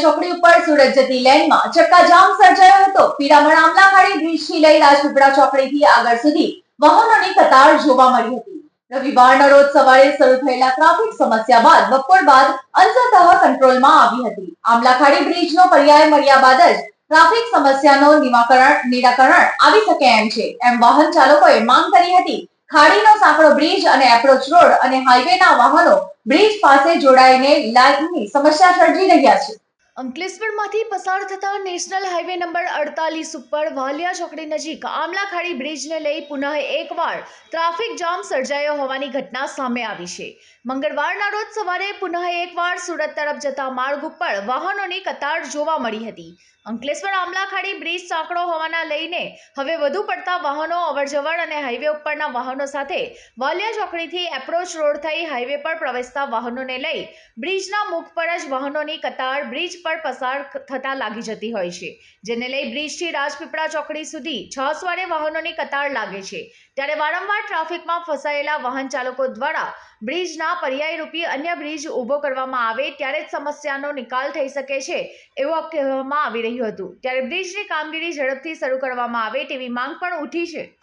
ચોકડી કંટ્રોલમાં આવી હતી. આમલાખાડી બ્રિજનો પર્યાય મળ્યા બાદ જ ટ્રાફિક સમસ્યાનો નિવાકરણ નિરાકરણ આવી શકે એમ છે. એમ વાહન ચાલકોએ માંગ કરી હતી. ખાડીનો સાંકડો બ્રિજ અને એપ્રોચ રોડ અને હાઈવેના વાહનો બ્રિજ પાસે જોડાઈને લાઇનની સમસ્યા સર્જી રહ્યા છે. અંકલેશ્વરમાંથી પસાર થતા નેશનલ હાઈવે નંબર અડતાલીસ ઉપર વાલિયા ચોકડી નજીક આમલાખાડી બ્રિજને લઈ પુનઃ એકવાર ટ્રાફિક જામ સર્જાયો હોવાની ઘટના સામે આવી છે. મંગળવારના રોજ સવારે પુનઃ એકવાર સુરત તરફ જતા માર્ગ ઉપર વાહનોની કતાર જોવા મળી હતી. અંકલેશ્વર આમલાખાડી બ્રિજ સાંકડો હોવાના લઈને હવે વધુ પડતા વાહનો અવરજવર અને હાઈવે ઉપરના વાહનો સાથે વાલિયા ચોકડીથી એપ્રોચ રોડ થઈ હાઈવે પર પ્રવેશતા વાહનોને લઈ બ્રિજના મુખ પર જ વાહનોની કતાર બ્રિજ પર પસાર થતા લાગી જતી હોય છે. જેને લઈ બ્રિજથી રાજપીપળા ચોકડી સુધી છ સ્વારે વાહનોની કતાર લાગે છે. ત્યારે વારંવાર ટ્રાફિકમાં ફસાયેલા વાહન ચાલકો દ્વારા બ્રિજના પર્યાયરૂપી અન્ય બ્રિજ ઊભો કરવામાં આવે ત્યારે જ સમસ્યાનો નિકાલ થઈ શકે છે એવું કહેવામાં આવી રહ્યું હતું. ત્યારે બ્રિજની કામગીરી ઝડપથી શરૂ કરવામાં આવે તેવી માંગ પણ ઉઠી છે.